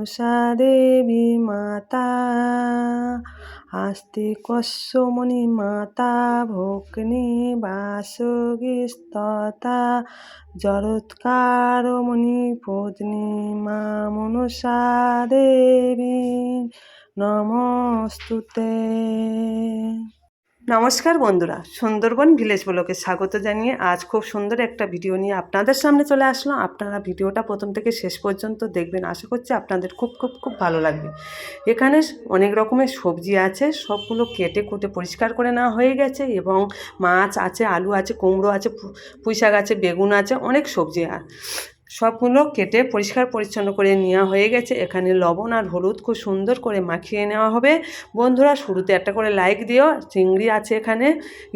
মনসা দেবী মাতা আস্তে কস্যমণি মাতা ভগ্নি বাসগিস্ততা জরৎকারমণি পত্নী মা মনসা দেবী নমস্তুতে। নমস্কার বন্ধুরা, সুন্দরবন ভিলেজ ব্লকে স্বাগত জানিয়ে আজ খুব সুন্দর একটা ভিডিও নিয়ে আপনাদের সামনে চলে আসলাম। আপনারা ভিডিওটা প্রথম থেকে শেষ পর্যন্ত দেখবেন, আশা করছি আপনাদের খুব খুব খুব ভালো লাগবে। এখানে অনেক রকমের সবজি আছে, সবগুলো কেটে কুটে পরিষ্কার করে নেওয়া হয়ে গেছে এবং মাছ আছে, আলু আছে, কুমড়ো আছে, পু- পুঁই শাক আছে, বেগুন আছে, অনেক সবজি সবগুলো কেটে পরিষ্কার পরিচ্ছন্ন করে নেওয়া হয়ে গেছে। এখানে লবণ আর হলুদ খুব সুন্দর করে মাখিয়ে নেওয়া হবে। বন্ধুরা, শুরুতে একটা করে লাইক দিও। চিংড়ি আছে এখানে,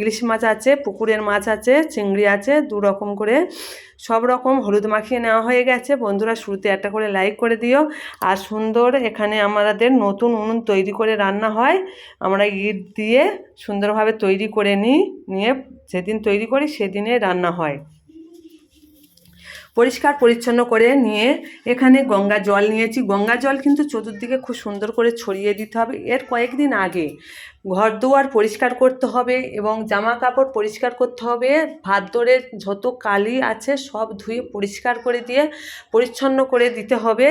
ইলিশ মাছ আছে, পুকুরের মাছ আছে, চিংড়ি আছে, দু রকম করে সব রকম হলুদ মাখিয়ে নেওয়া হয়ে গেছে। বন্ধুরা, শুরুতে একটা করে লাইক করে দিও। আর সুন্দর এখানে আমাদের নতুন উনুন তৈরি করে রান্না হয়। আমরা ইট দিয়ে সুন্দরভাবে তৈরি করে নিই, নিয়ে যেদিন তৈরি করি সেদিনে রান্না হয়। পরিষ্কার পরিচ্ছন্ন করে নিয়ে এখানে গঙ্গা জল নিয়েছি। গঙ্গা জল কিন্তু চতুর্দিকে খুব সুন্দর করে ছড়িয়ে দিতে হবে। এর কয়েকদিন আগে ঘর দুয়ার পরিষ্কার করতে হবে এবং জামা কাপড় পরিষ্কার করতে হবে। ভাদ্রের যত কালি আছে সব ধুয়ে পরিষ্কার করে দিয়ে পরিচ্ছন্ন করে দিতে হবে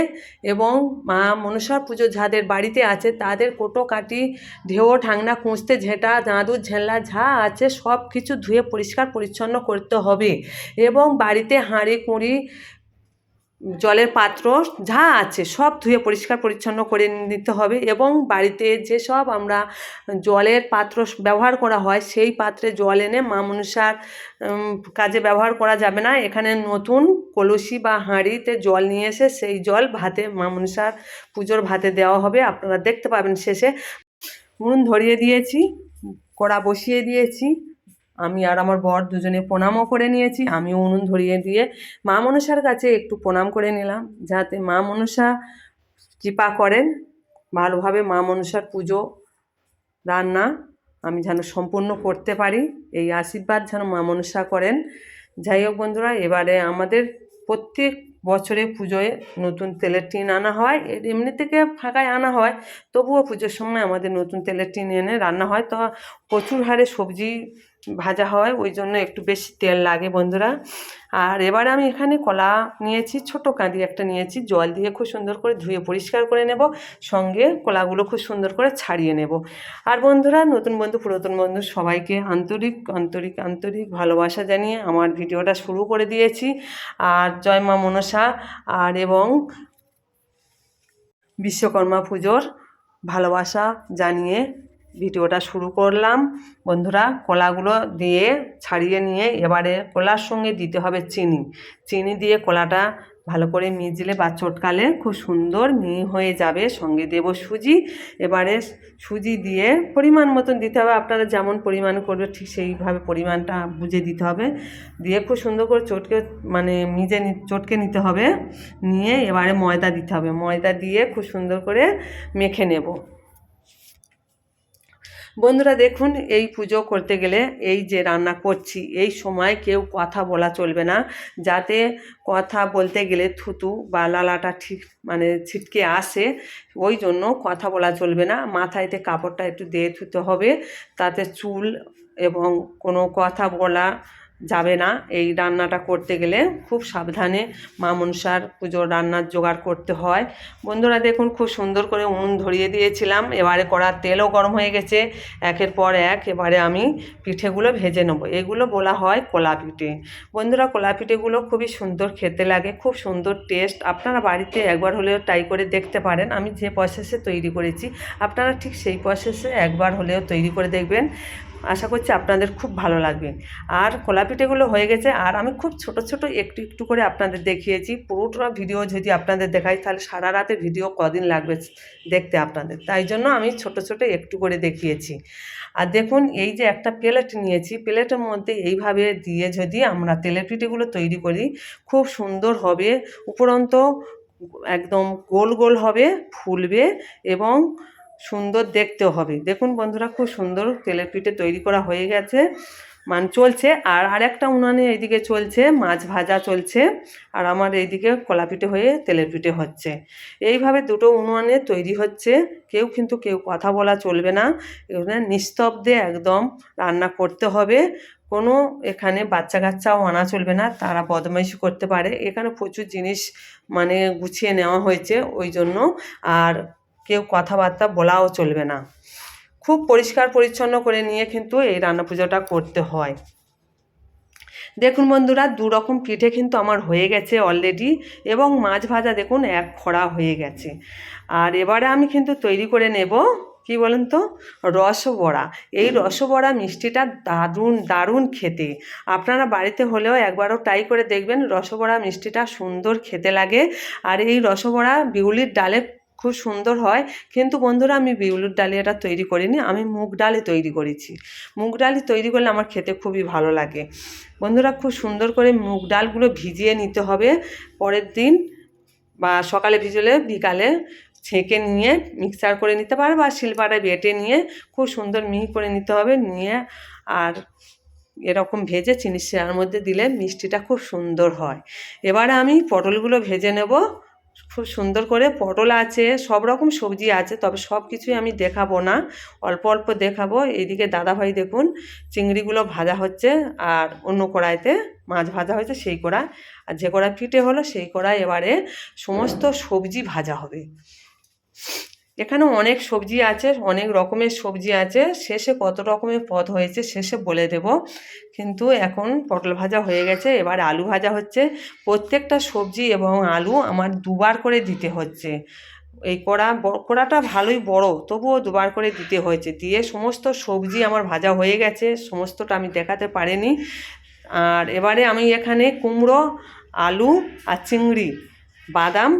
এবং মা মনসা পুজো যাদের বাড়িতে আছে তাদের কোটো কাটি, ঢেউ ঠাংনা কুঁচতে ঝেঁটা, দাঁদুর ঝেল্লা যা আছে সব কিছু ধুয়ে পরিষ্কার পরিচ্ছন্ন করতে হবে এবং বাড়িতে হাঁড়ি, কুঁড়ি জলের পাত্র যা আছে সব ধুয়ে পরিষ্কার পরিচ্ছন্ন করে নিতে হবে এবং বাড়িতে যেসব আমরা জলের পাত্র ব্যবহার করা হয় সেই পাত্রে জল এনে মা মনসার কাজে ব্যবহার করা যাবে না। এখানে নতুন কলসি বা হাঁড়িতে জল নিয়ে এসে সেই জল ভাতে মা মনসার পুজোর ভাতে দেওয়া হবে। আপনারা দেখতে পাবেন শেষে। উনুন ধরিয়ে দিয়েছি, কড়া বসিয়ে দিয়েছি। আমি আর আমার বর দুজনে প্রণামও করে নিয়েছি। আমিও উনুন ধরিয়ে দিয়ে মা মনসার কাছে একটু প্রণাম করে নিলাম, যাতে মা মনসা কৃপা করেন, ভালোভাবে মা মনসার পুজো, রান্না আমি যেন সম্পূর্ণ করতে পারি, এই আশীর্বাদ যেন মা মনসা করেন। যাই হোক বন্ধুরা, এবারে আমাদের প্রত্যেক বছরে পুজোয় নতুন তেলের টিন আনা হয় এমনি থেকে ফাঁকায় আনা হয়, তবুও পুজোর সময় আমাদের নতুন তেলের টিন এনে রান্না হয়। তো প্রচুর হারে সবজি ভাজা হয়, ওই জন্য একটু বেশি তেল লাগে বন্ধুরা। আর এবারে আমি এখানে কলা নিয়েছি, ছোটো কাঁদি একটা নিয়েছি, জল দিয়ে খুব সুন্দর করে ধুয়ে পরিষ্কার করে নেব, সঙ্গে কলাগুলো খুব সুন্দর করে ছাড়িয়ে নেব। আর বন্ধুরা, নতুন বন্ধু, পুরাতন বন্ধু, সবাইকে আন্তরিক আন্তরিক আন্তরিক ভালোবাসা জানিয়ে আমার ভিডিওটা শুরু করে দিয়েছি। আর জয় মা মনসা, আর এবং বিশ্বকর্মা পুজোর ভালোবাসা জানিয়ে ভিডিওটা শুরু করলাম। বন্ধুরা, কলাগুলো দিয়ে ছাড়িয়ে নিয়ে এবারে কলার সঙ্গে দিতে হবে চিনি। চিনি দিয়ে কলাটা ভালো করে মিজলে বা চটকালে খুব সুন্দর মিহি হয়ে যাবে। সঙ্গে দেব সুজি। এবারে সুজি দিয়ে পরিমাণ মতন দিতে হবে। আপনারা যেমন পরিমাণ করবে ঠিক সেইভাবে পরিমাণটা বুঝে দিতে হবে। দিয়ে খুব সুন্দর করে চটকে মানে মিজে চটকে নিতে হবে। নিয়ে এবারে ময়দা দিতে হবে। ময়দা দিয়ে খুব সুন্দর করে মেখে নেব। বন্ধুরা দেখুন, এই পুজো করতে গেলে এই যে রান্না করছি, এই সময় কেউ কথা বলা চলবে না। যাতে কথা বলতে গেলে থুতু বা লালাটা ঠিক মানে ছিটকে আসে, ওই জন্য কথা বলা চলবে না। মাথায়তে কাপড়টা একটু দিয়ে থুতে হবে, তাতে চুল এবং কোনো কথা বলা যাবে না। এই রান্নাটা করতে গেলে খুব সাবধানে মা মনসার পুজোর রান্নার জোগাড় করতে হয়। বন্ধুরা দেখুন, খুব সুন্দর করে উনুন ধরিয়ে দিয়েছিলাম। এবারে কড়ার তেলও গরম হয়ে গেছে, একের পর এক। এবারে আমি পিঠেগুলো ভেজে নেব। এগুলো বলা হয় কলা পিঠে। বন্ধুরা, কলা পিঠেগুলো খুবই সুন্দর খেতে লাগে, খুব সুন্দর টেস্ট। আপনারা বাড়িতে একবার হলেও ট্রাই করে দেখতে পারেন। আমি যে প্রসেসে তৈরি করেছি, আপনারা ঠিক সেই প্রসেসে একবার হলেও তৈরি করে দেখবেন। আশা করছি আপনাদের খুব ভালো লাগবে। আর কলা পিঠেগুলো হয়ে গেছে, আর আমি খুব ছোট ছোট একটু একটু করে আপনাদের দেখিয়েছি। পুরোটা ভিডিও যদি আপনাদের দেখাই, তাহলে সারা রাতে ভিডিও কদিন লাগবে দেখতে আপনাদের। তাই জন্য আমি ছোট ছোট একটু করে দেখিয়েছি। আর দেখুন, এই যে একটা প্লেট নিয়েছি, প্লেটের মধ্যে এইভাবে দিয়ে যদি আমরা তেলের পিঠেগুলো তৈরি করি, খুব সুন্দর হবে। উপরন্ত একদম গোল গোল হবে, ফুলবে এবং সুন্দর দেখতে হবে। দেখুন বন্ধুরা, খুব সুন্দর তেলের পিঠে তৈরি করা হয়ে গেছে। মানে চলছে, আর আরেকটা উনানে এইদিকে চলছে, মাছ ভাজা চলছে, আর আমার এইদিকে কলা পিঠে হয়ে তেলের পিঠে হচ্ছে। এইভাবে দুটো উনুনে তৈরি হচ্ছে। কেউ কিন্তু কেউ কথা বলা চলবে না। এখানে নিস্তব্ধে একদম রান্না করতে হবে। কোনো এখানে বাচ্চা কাচ্চাও আনা চলবে না, তারা বদমাইশি করতে পারে। এখানে প্রচুর জিনিস মানে গুছিয়ে নেওয়া হয়েছে ওই জন্য। আর কেউ কথাবার্তা বলাও চলবে না। খুব পরিষ্কার পরিচ্ছন্ন করে নিয়ে কিন্তু এই রান্না পুজোটা করতে হয়। দেখুন বন্ধুরা, দু রকম পিঠে কিন্তু আমার হয়ে গেছে অলরেডি এবং মাছ ভাজা দেখুন এক খরা হয়ে গেছে। আর এবারে আমি কিন্তু তৈরি করে নেব, কি বলেন তো, রসবড়া। এই রসবড়া মিষ্টিটা দারুণ দারুণ খেতে। আপনারা বাড়িতে হলেও একবারও ট্রাই করে দেখবেন রসবড়া মিষ্টিটা সুন্দর খেতে লাগে। আর এই রসবড়া বিউলির ডালে খুব সুন্দর হয়। কিন্তু বন্ধুরা, আমি বিউলির ডালে এটা তৈরি করিনি, আমি মুগ ডালে তৈরি করেছি। মুগ ডালে তৈরি করলে আমার খেতে খুবই ভালো লাগে। বন্ধুরা, খুব সুন্দর করে মুগ ডালগুলো ভিজিয়ে নিতে হবে। পরের দিন বা সকালে ভিজলে বিকালে ছেঁকে নিয়ে মিক্সার করে নিতে পারে বা শিলপাটায় বেটে নিয়ে খুব সুন্দর মিহি করে নিতে হবে, নিয়ে আর এরকম ভেজে চিনি শিরার মধ্যে দিলে মিষ্টিটা খুব সুন্দর হয়। এবারে আমি পটলগুলো ভেজে নেব। খুব সুন্দর করে পটল আছে, সব রকম সবজি আছে, তবে সব কিছুই আমি দেখাবো না। অল্প অল্প দেখাবো। এইদিকে দাদাভাই দেখুন, চিংড়িগুলো ভাজা হচ্ছে আর অন্য কড়াইতে মাছ ভাজা হয়েছে সেই কড়া আর যে কড়া ফিটে হলো সেই কড়া এবারে সমস্ত সবজি ভাজা হবে। এখানে অনেক সবজি আছে, অনেক রকমের সবজি আছে। শেষে কত রকমের পদ হয়েছে শেষে বলে দেব। কিন্তু এখন পটল ভাজা হয়ে গেছে, এবার আলু ভাজা হচ্ছে। প্রত্যেকটা সবজি এবং আলু আমার দুবার করে দিতে হচ্ছে। এই কড়া কড়াটা ভালোই বড়, তবুও দুবার করে দিতে হয়েছে। দিয়ে সমস্ত সবজি আমার ভাজা হয়ে গেছে, সমস্তটা আমি দেখাতে পারিনি। আর এবারে আমি এখানে কুমড়ো, আলু আর চিংড়ি, বাদাম,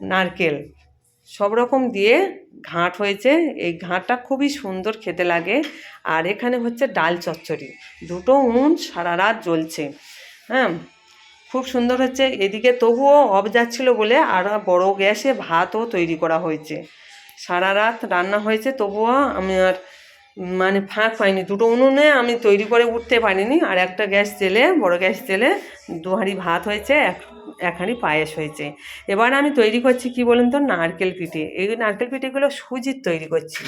নারকেল। সব রকম দিয়ে ঘাট হয়েছে। এই ঘাঁটটা খুবই সুন্দর খেতে লাগে। আর এখানে হচ্ছে ডাল চচ্চড়ি। দুটো উন সারা রাত জ্বলছে। হ্যাঁ খুব সুন্দর হচ্ছে। এদিকে তবুও অফ যাচ্ছিল বলে আর বড় গ্যাসে ভাতও তৈরি করা হয়েছে। সারা রাত রান্না হয়েছে। তবুও আমি আর মানে ফাঁক পাইনি, দুটো উনুনে আমি তৈরি করে উঠতে পারিনি, আর একটা গ্যাস জেলে, বড় গ্যাস জেলে দু হাঁড়ি ভাত হয়েছে, এক এক হাঁড়ি পায়েস হয়েছে। এবার আমি তৈরি করছি কি বলুন তো, নারকেল পিঠে। এই নারকেল পিঠেগুলো সুজির তৈরি করছি।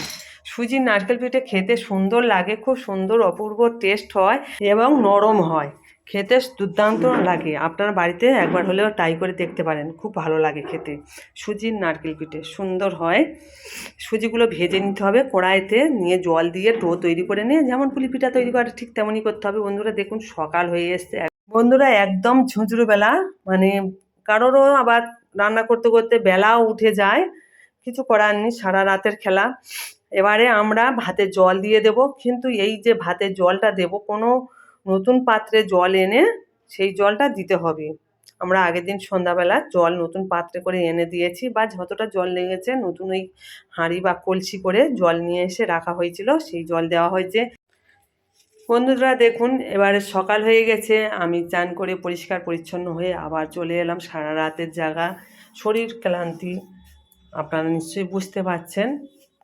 সুজির নারকেল পিঠে খেতে সুন্দর লাগে, খুব সুন্দর, অপূর্ব টেস্ট হয় এবং নরম হয়। খেতে দুর্দান্ত লাগে। আপনার বাড়িতে একবার হলেও ট্রাই করে দেখতে পারেন। খুব ভালো লাগে খেতে। সুজির নারকেল পিঠে সুন্দর হয়। সুজিগুলো ভেজে নিতে হবে কড়াইতে, নিয়ে জল দিয়ে ডো তৈরি করে নিয়ে, যেমন পুলি পিঠা তৈরি করে ঠিক তেমনই করতে হবে। বন্ধুরা, দেখুন সকাল হয়ে এসছে। বন্ধুরা, একদম ঝুঁঝুরো বেলা। মানে কারোরও আবার রান্না করতে করতে বেলাও উঠে যায়। কিছু করার নেই, সারা রাতের খেলা। এবারে আমরা ভাতে জল দিয়ে দেব। কিন্তু এই যে ভাতে জলটা দেব, কোনো নতুন পাত্রে জল এনে সেই জলটা দিতে হবে। আমরা আগের দিন সন্ধ্যাবেলা জল নতুন পাত্রে করে এনে দিয়েছি বা যতটা জল লেগেছে নতুন ওই হাঁড়ি বা কলসি করে জল নিয়ে এসে রাখা হয়েছিল, সেই জল দেওয়া হয়েছে। বন্ধুরা দেখুন, এবারে সকাল হয়ে গেছে, আমি চান করে পরিষ্কার পরিচ্ছন্ন হয়ে আবার চলে এলাম সারা রাতের জায়গা শরীর ক্লান্তি, আপনারা নিশ্চয়ই বুঝতে পারছেন।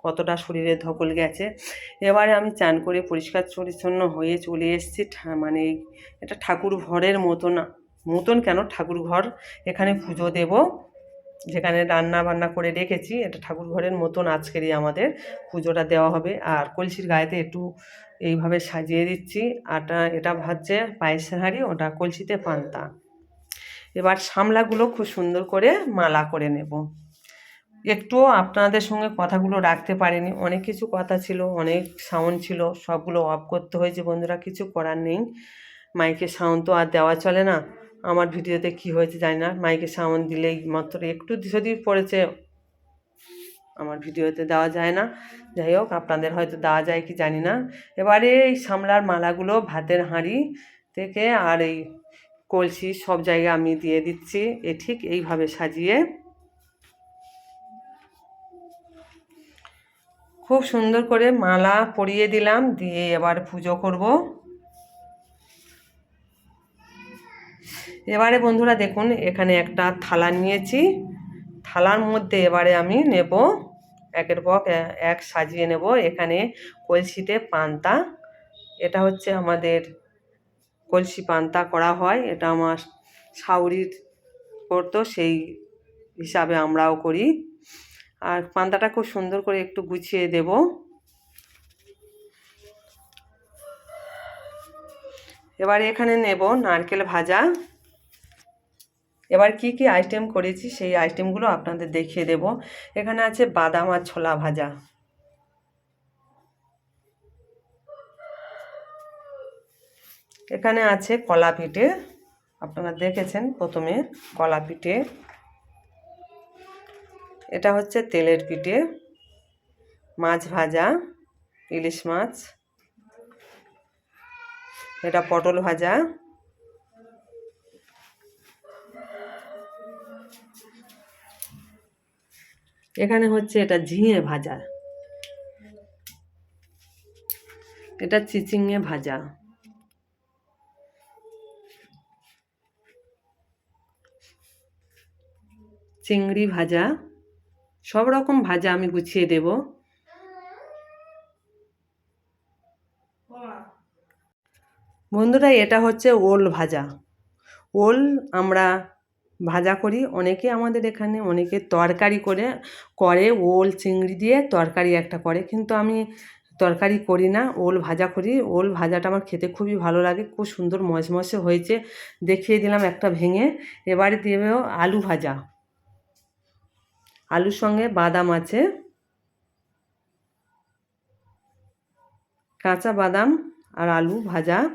কতটা শরীরে ধকল গেছে। এবারে আমি চান করে পরিষ্কার পরিচ্ছন্ন হয়ে চলে এসেছি। মানে এটা ঠাকুর ঘরের মতন মতন কেন? ঠাকুর ঘর এখানে পুজো দেব। যেখানে রান্না বান্না করে রেখেছি, এটা ঠাকুর ঘরের মতন আজকেরই আমাদের পুজোটা দেওয়া হবে। আর কলসির গায়েতে একটু এইভাবে সাজিয়ে দিচ্ছি। আটা, এটা ভাজছে, পায়েসের হাঁড়ি, ওটা কলসিতে পান্তা। এবার সামলাগুলো খুব সুন্দর করে মালা করে নেব। একটুও আপনাদের সঙ্গে কথাগুলো রাখতে পারিনি। অনেক কিছু কথা ছিল, অনেক সাউন্ড ছিল, সবগুলো অফ করতে হয়েছে বন্ধুরা, কিছু করার নেই। মাইকে সাউন্ড তো আর দেওয়া চলে না। আমার ভিডিওতে কি হয়েছে জানি না। মাইকে সাউন্ড দিলেই মাত্র একটু যদি পড়েছে, আমার ভিডিওতে দেওয়া যায় না। যাই হোক, আপনাদের হয়তো দেওয়া যায় কি জানি না। এবারে এই সামলার মালাগুলো, ভাতের হাঁড়ি থেকে আর এই কলসি সব জায়গায় আমি দিয়ে দিচ্ছি। এ ঠিক এইভাবে সাজিয়ে খুব সুন্দর করে মালা পরিয়ে দিলাম, দিয়ে এবার পুজো করব। এবারে বন্ধুরা দেখুন, এখানে একটা থালা নিয়েছি। থালার মধ্যে এবারে আমি নেব, একের পর এক সাজিয়ে নেব। এখানে কলসিতে পান্তা, এটা হচ্ছে আমাদের কলসি পান্তা করা হয়, এটা আমার শাউরির করতো সেই হিসাবে আমরাও করি। আর পান্তাটা খুব সুন্দর করে একটু গুছিয়ে দেব। এবার এখানে নেব নারকেল ভাজা। এবার কি কি আইটেম করেছি সেই আইটেমগুলো আপনাদের দেখিয়ে দেব। এখানে আছে বাদাম আর ছোলা ভাজা। এখানে আছে কলা পিঠে আপনারা দেখেছেন প্রথমে কলা পিঠে এটা হচ্ছে তেলের পিঠে মাছ ভাজা, ইলিশ মাছ, এটা পটল ভাজা, এখানে হচ্ছে এটা ঝিঙে ভাজা, এটা চিচিঙে ভাজা। চিংড়ি ভাজা সব রকম ভাজা আমি গুছিয়ে দেব। বন্ধুরা, এটা হচ্ছে ওল ভাজা। ওল আমরা ভাজা করি। অনেকে আমাদের এখানে, অনেকে তরকারি করে করে ওল চিংড়ি দিয়ে তরকারি একটা করে। কিন্তু আমি তরকারি করি না, ওল ভাজা করি। ওল ভাজাটা আমার খেতে খুবই ভালো লাগে, খুব সুন্দর মচমচে হয়েছে। দেখিয়ে দিলাম একটা ভেঙে। এবারে দেবেও আলু ভাজা। আলুর সঙ্গে বাদাম আছে। কাঁচা বাদাম আর আলু ভাজা।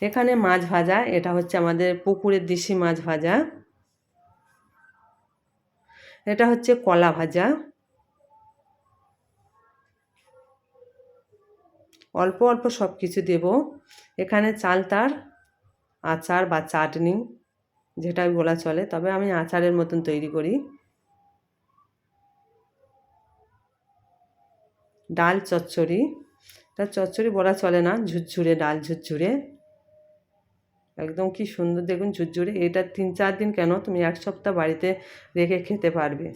এখানে মাছ ভাজা, এটা হচ্ছে আমাদের পুকুরের দেশি মাছ ভাজা। এটা হচ্ছে কলা ভাজা। অল্প অল্প সব কিছু দেব। এখানে চালতার আচার বা চাটনি, যেটাই বলা চলে, তবে আমি আচারের মতন তৈরি করি। ডাল চচ্চড়ি। এটা চচ্চড়ি বলা চলে না, ঝুরঝুরে ডাল, ঝুরঝুরে। একদম কি সুন্দর দেখুন ঝুরঝুরে। এটা তিন চার দিন কেন? তুমি এক সপ্তাহ বাড়িতে রেখে খেতে পারবে।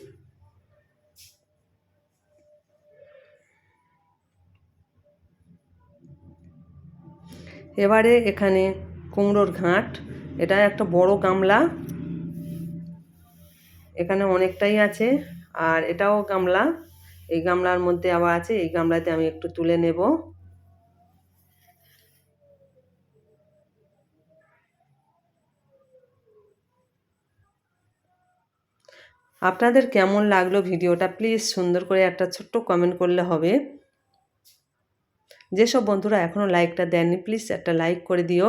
এবারে এখানে কুমড়োর ঘাট। এটা একটা বড় গামলা। এখানে অনেকটাই আছে। আর এটাও গামলা। এই গামলার মধ্যে আবার আছে, এই গামলাতে আমি একটু তুলে নেব। আপনাদের কেমন লাগল ভিডিওটা? প্লিজ সুন্দর করে একটা ছোট্ট কমেন্ট করলে হবে। যেসব বন্ধুরা এখনও লাইকটা দেননি, প্লিজ একটা লাইক করে দিও।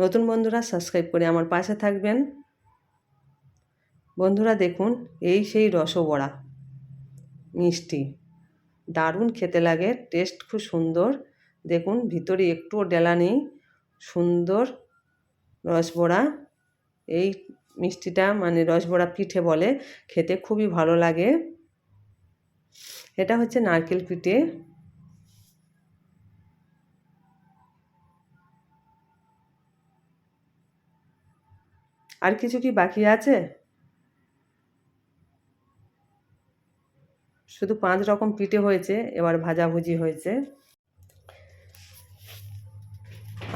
নতুন বন্ধুরা সাবস্ক্রাইব করে আমার পাশে থাকবেন। বন্ধুরা দেখুন, এই সেই রসবড়া মিষ্টি। দারুণ খেতে লাগে টেস্ট খুব সুন্দর। দেখুন, ভিতরে একটুও ডেলা নেই, সুন্দর রসবড়া। এই মিষ্টিটা মানে রসবড়া পিঠে বলে, খেতে খুবই ভালো লাগে। এটা হচ্ছে নারকেল পিঠে। আর কিছু কি বাকি আছে? শুধু পাঁচ রকম পিঠে হয়েছে, এবার ভাজাভুজি হয়েছে।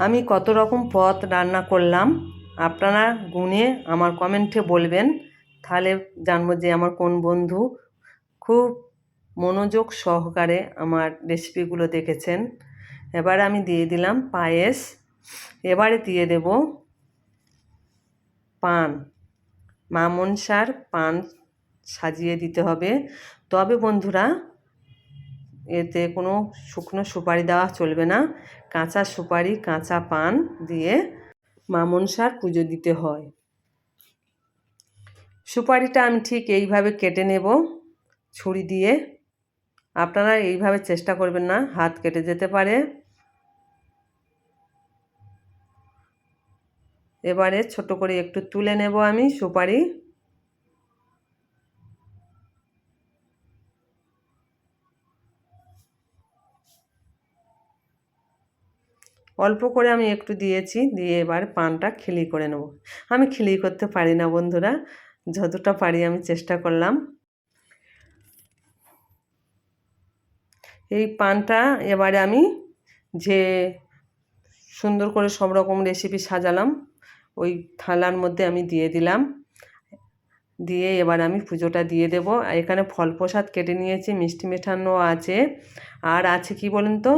আমি কত রকম পদ রান্না করলাম, আপনারা গুনে আমার কমেন্টে বলবেন। তাহলে জানব যে আমার কোন বন্ধু খুব মনোযোগ সহকারে আমার রেসিপিগুলো দেখেছেন। এবার আমি দিয়ে দিলাম পায়েস, এবারে দিয়ে দেব পান মা মনসার পান সাজিয়ে দিতে হবে। তবে বন্ধুরা, এতে কোনো শুকনো সুপারি দেওয়া চলবে না। কাঁচা সুপারি, কাঁচা পান দিয়ে মা মনসার পুজো দিতে হয়। সুপারিটা আমি ঠিক এইভাবে কেটে নেব। ছুরি দিয়ে। আপনারা এইভাবে চেষ্টা করবেন না, হাত কেটে যেতে পারে। এবারে ছোট করে একটু তুলে নেব আমি সুপারি। অল্প করে আমি একটু দিয়েছি, দিয়ে এবার পানটা খিলি করে নেব। আমি খিলি করতে পারি না বন্ধুরা, যতটা পারি আমি চেষ্টা করলাম। এই পানটা এবারে আমি যে সুন্দর করে সব রকম রেসিপি সাজালাম, ওই থালার মধ্যে আমি দিয়ে দিলাম। দিয়ে এবার আমি পুজোটা দিয়ে দেব। এখানে ফল প্রসাদ কেটে নিয়েছি, মিষ্টি মেঠানো আছে। আর আছে কি বলুন তো?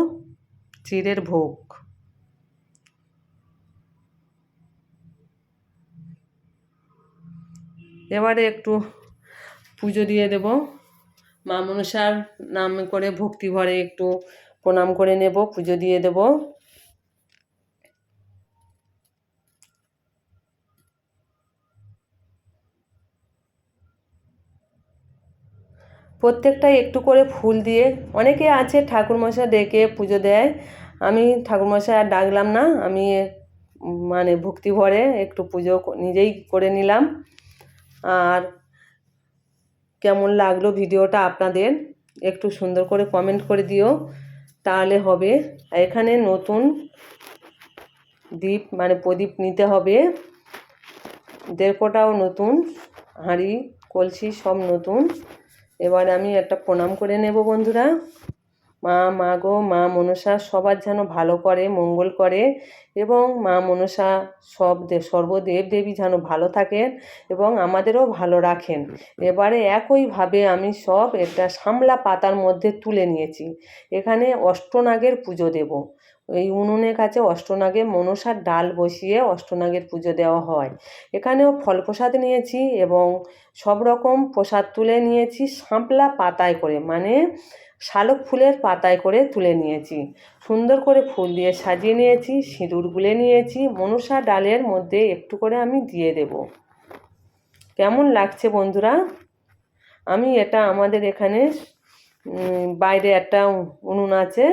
চিড়ের ভোগ। এবারে একটু পুজো দিয়ে দেব। মা মনসার নাম করে ভক্তি ভরে একটু প্রণাম করে নেব, পুজো দিয়ে দেব। প্রত্যেকটা একটু করে ফুল দিয়ে, অনেকে আছে ঠাকুরমশাই ডেকে পুজো দেয়। আমি ঠাকুরমশাই আর ডাকলাম না, আমি মানে ভক্তি ভরে একটু পুজো নিজেই করে নিলাম। আর কেমন লাগল ভিডিওটা আপনাদের? একটু সুন্দর করে কমেন্ট করে দিও। তাহলে হবে। এখানে নতুন দ্বীপ মানে প্রদীপ নিতে হবে। দেড়কোটাও নতুন, হাঁড়ি, কলসি সব নতুন। এবার আমি একটা প্রণাম করে নেব বন্ধুরা। মা মা গো, মা মনসা সবার যেন ভালো করে, মঙ্গল করে এবং মা মনসা সব সর্বদেব দেবী যেন ভালো থাকেন এবং আমাদেরও ভালো রাখেন। এবারে একইভাবে আমি সব একটা সামলা পাতার মধ্যে তুলে নিয়েছি। এখানে অষ্টনাগের পুজো দেব। এই উনুনের কাছে অষ্টনাগে মনসার ডাল বসিয়ে অষ্টনাগের পুজো দেওয়া হয়। এখানেও ফল প্রসাদ নিয়েছি এবং সব রকম প্রসাদ তুলে নিয়েছি শাপলা পাতায় করে। মানে শালক ফুলের পাতায় করে তুলে নিয়েছি। সুন্দর করে ফুল দিয়ে সাজিয়ে নিয়েছি, সিঁদুর গুলে নিয়েছি, মনসা ডালের মধ্যে একটু করে আমি দিয়ে দেব। কেমন লাগছে বন্ধুরা? আমি এটা আমাদের এখানে বাইরে একটা উনুন আছে।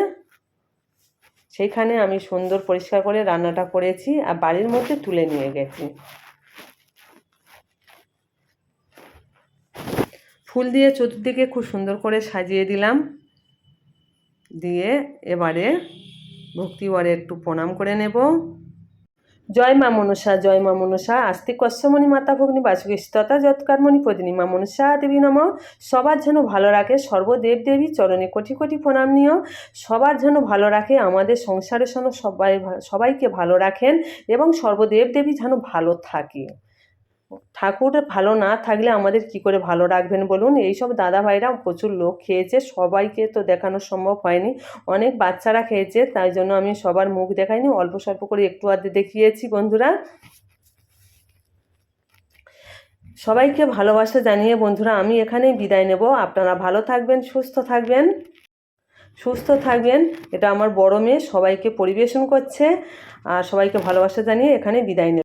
সেইখানে আমি সুন্দর পরিষ্কার করে রান্নাটা করেছি আর বাড়ির মধ্যে তুলে নিয়ে গেছি। ফুল দিয়ে চতুর্দিকে খুব সুন্দর করে সাজিয়ে দিলাম। দিয়ে এবারে ভক্তিবরে একটু প্রণাম করে নেব। জয় মা মনসা, জয় মা মনসা আস্তিক কশ্যমণি মাতা ভগ্নি বাসুকস্ততা যৎকর্মণি পদিনী মা মনসা দেবী নম। সবার যেন ভালো রাখে, সর্বদেব দেবী চরণে কোটি কোটি প্রণাম নিও। সবার যেন ভালো রাখে, আমাদের সংসারের যেন সবাই সবাইকে ভালো রাখেন এবং সর্বদেব দেবী যেন ভালো থাকে। ঠাকুর ভালো না থাকলে আমাদের কি করে ভালো রাখবেন বলুন? এইসব দাদা ভাইরা প্রচুর লোক খেয়েছে, সবাইকে তো দেখানো সম্ভব হয়নি। অনেক বাচ্চারা খেয়েছে, তাই জন্য আমি সবার মুখ দেখাইনি, অল্প স্বল্প করে একটু আধে দেখিয়েছি বন্ধুরা। সবাইকে ভালোবাসা জানিয়ে বন্ধুরা, আমি এখানেই বিদায় নেব। আপনারা ভালো থাকবেন, সুস্থ থাকবেন। সুস্থ থাকবেন, এটা আমার বড় মেয়ে, সবাইকে পরিবেশন করছে। আর সবাইকে ভালোবাসা জানিয়ে এখানে বিদায় নেব।